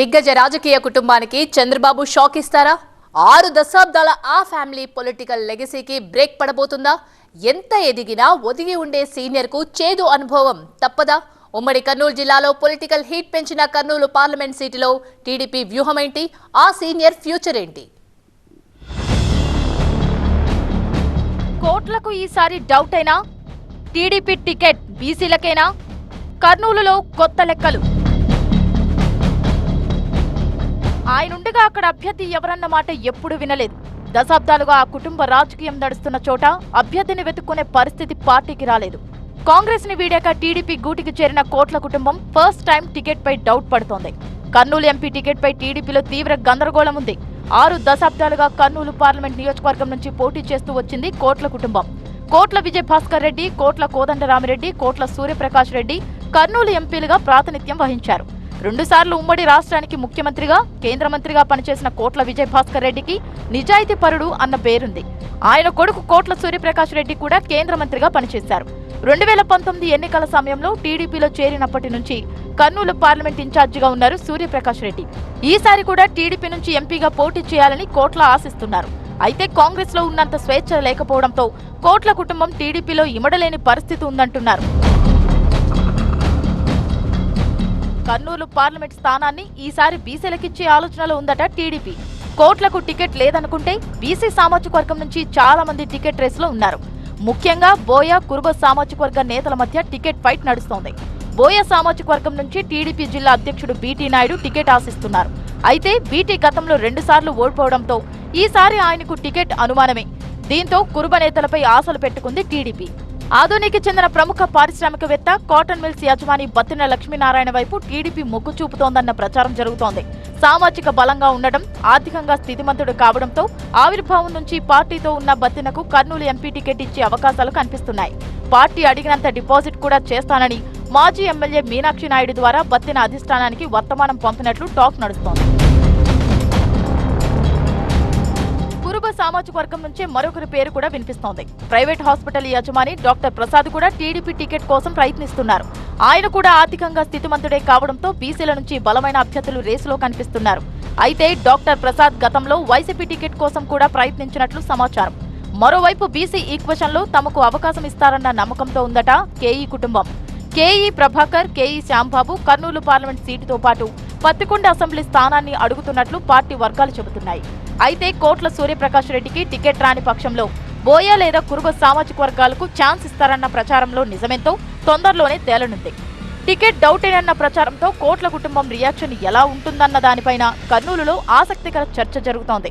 దిగ్గజ రాజకీయ కుటుంబానికి చంద్రబాబు షాక్ ఇస్తారా? ఆరు దశాబ్దాల ఆ ఫ్యామిలీ పొలిటికల్ లెగసీకి బ్రేక్ పడబోతుందా? ఎంత ఎదిగినా ఒదిగి ఉండే సీనియర్కు చేదు అనుభవం తప్పదా? ఉమ్మడి కర్నూలు జిల్లాలో పొలిటికల్ హీట్ పెంచిన కర్నూలు పార్లమెంట్ సీటులో టీడీపీ వ్యూహం ఏంటి? ఆ సీనియర్ ఫ్యూచర్ ఏంటి? కోట్లకు ఈసారి డౌట్ అయినా టీడీపీ టికెట్ బీసీలకైనా? కర్నూలులో కొత్త లెక్కలు. ఆయనుండగా అక్కడ అభ్యర్థి ఎవరన్న మాట ఎప్పుడు వినలేదు. దశాబ్దాలుగా ఆ కుటుంబ రాజకీయం నడుస్తున్న చోట అభ్యర్థిని వెతుక్కునే పరిస్థితి పార్టీకి రాలేదు. కాంగ్రెస్ని వీడాక టీడీపీ గూటికి చేరిన కోట్ల కుటుంబం ఫస్ట్ టైం టికెట్ పై డౌట్ పడుతోంది. కర్నూలు ఎంపీ టికెట్ పై టీడీపీలో తీవ్ర గందరగోళం ఉంది. ఆరు దశాబ్దాలుగా కర్నూలు పార్లమెంట్ నియోజకవర్గం నుంచి పోటీ చేస్తూ వచ్చింది కోట్ల కుటుంబం. కోట్ల విజయ్ భాస్కర్ రెడ్డి కోట్ల కోదండరామిరెడ్డి కోట్ల సూర్యప్రకాష్ రెడ్డి కర్నూలు ఎంపీలుగా ప్రాతినిధ్యం వహించారు. రెండుసార్లు ఉమ్మడి రాష్ట్రానికి ముఖ్యమంత్రిగా కేంద్ర మంత్రిగా పనిచేసిన కోట్ల విజయ్ భాస్కర్ రెడ్డికి నిజాయితీ పరుడు అన్న పేరుంది. ఆయన కొడుకు కోట్ల సూర్యప్రకాష్ రెడ్డి కూడా కేంద్ర మంత్రిగా పనిచేశారు. రెండు వేల పంతొమ్మిది ఎన్నికల సమయంలో టీడీపీలో చేరినప్పటి నుంచి కర్నూలు పార్లమెంట్ ఇన్ఛార్జిగా ఉన్నారు సూర్యప్రకాష్ రెడ్డి. ఈసారి కూడా టీడీపీ నుంచి ఎంపీగా పోటీ చేయాలని కోట్ల ఆశిస్తున్నారు. అయితే కాంగ్రెస్లో ఉన్నంత స్వేచ్ఛ లేకపోవడంతో కోట్ల కుటుంబం టీడీపీలో ఇమడలేని పరిస్థితి ఉందంటున్నారు. కర్నూలు పార్లమెంట్ స్థానాన్ని ఈసారి బీసీలకిచ్చే ఆలోచనలో ఉందట టీడీపీ. కోట్లకు టికెట్ లేదనుకుంటే బీసీ సామాజిక వర్గం నుంచి చాలా మంది టికెట్ రేసులో ఉన్నారు. ముఖ్యంగా బోయ కురుబ సామాజిక వర్గ నేతల మధ్య టికెట్ ఫైట్ నడుస్తోంది. బోయ సామాజిక వర్గం నుంచి టీడీపీ జిల్లా అధ్యక్షుడు బీటీ నాయుడు టికెట్ ఆశిస్తున్నారు. అయితే బీటీ గతంలో రెండుసార్లు ఓడిపోవడంతో ఈసారి ఆయనకు టికెట్ అనుమానమే. దీంతో కురుబ నేతలపై ఆశలు పెట్టుకుంది టీడీపీ. ఆధునికి చెందిన ప్రముఖ పారిశ్రామికవేత్త కాటన్ మిల్స్ యజమాని బత్తిన లక్ష్మీనారాయణ వైపు టీడీపీ మొగ్గు చూపుతోందన్న ప్రచారం జరుగుతోంది. సామాజిక బలంగా ఉండడం ఆర్థికంగా స్థితిమంతుడు కావడంతో ఆవిర్భావం నుంచి పార్టీతో ఉన్న బత్తినకు కర్నూలు ఎంపీ టికెట్ ఇచ్చే అవకాశాలు కనిపిస్తున్నాయి. పార్టీ అడిగినంత డిపాజిట్ కూడా చేస్తానని మాజీ ఎమ్మెల్యే మీనాక్షి నాయుడు ద్వారా బత్తిన అధిష్టానానికి వర్తమానం పంపినట్లు టాక్ నడుస్తోంది. సామాజిక వర్గం నుంచే మరొకరి పేరు కూడా వినిపిస్తోంది. ప్రైవేట్ హాస్పిటల్ యజమాని డాక్టర్ ప్రసాద్ కూడా టీడీపీ టికెట్ కోసం ప్రయత్నిస్తున్నారు. ఆయన కూడా ఆర్థికంగా స్థితిమంతుడే కావడంతో బీసీల నుంచి బలమైన అభ్యర్థులు రేసులో కనిపిస్తున్నారు. అయితే డాక్టర్ ప్రసాద్ గతంలో వైసీపీ టికెట్ కోసం కూడా ప్రయత్నించినట్లు సమాచారం. మరోవైపు బీసీ ఈక్వెషన్లో తమకు అవకాశం ఇస్తారన్న నమ్మకంతో ఉందట కేఈ కుటుంబం. K E Prabhakar K E Shyambabu Kurnool parliament సీటుతో పాటు పత్తికొండ అసెంబ్లీ స్థానాన్ని అడుగుతున్నట్లు పార్టీ వర్గాలు చెబుతున్నాయి. అయితే కోట్ల సూర్యప్రకాష్ రెడ్డికి టికెట్ రాని పక్షంలో బోయ లేదా కురుబ సామాజిక వర్గాలకు ఛాన్స్ ఇస్తారన్న ప్రచారంలో నిజమెంతో తొందరలోనే తేలనుంది. టికెట్ డౌటేనన్న ప్రచారంతో కోట్ల కుటుంబం రియాక్షన్ ఎలా ఉంటుందన్న దానిపైన కర్నూలులో ఆసక్తికర చర్చ జరుగుతోంది.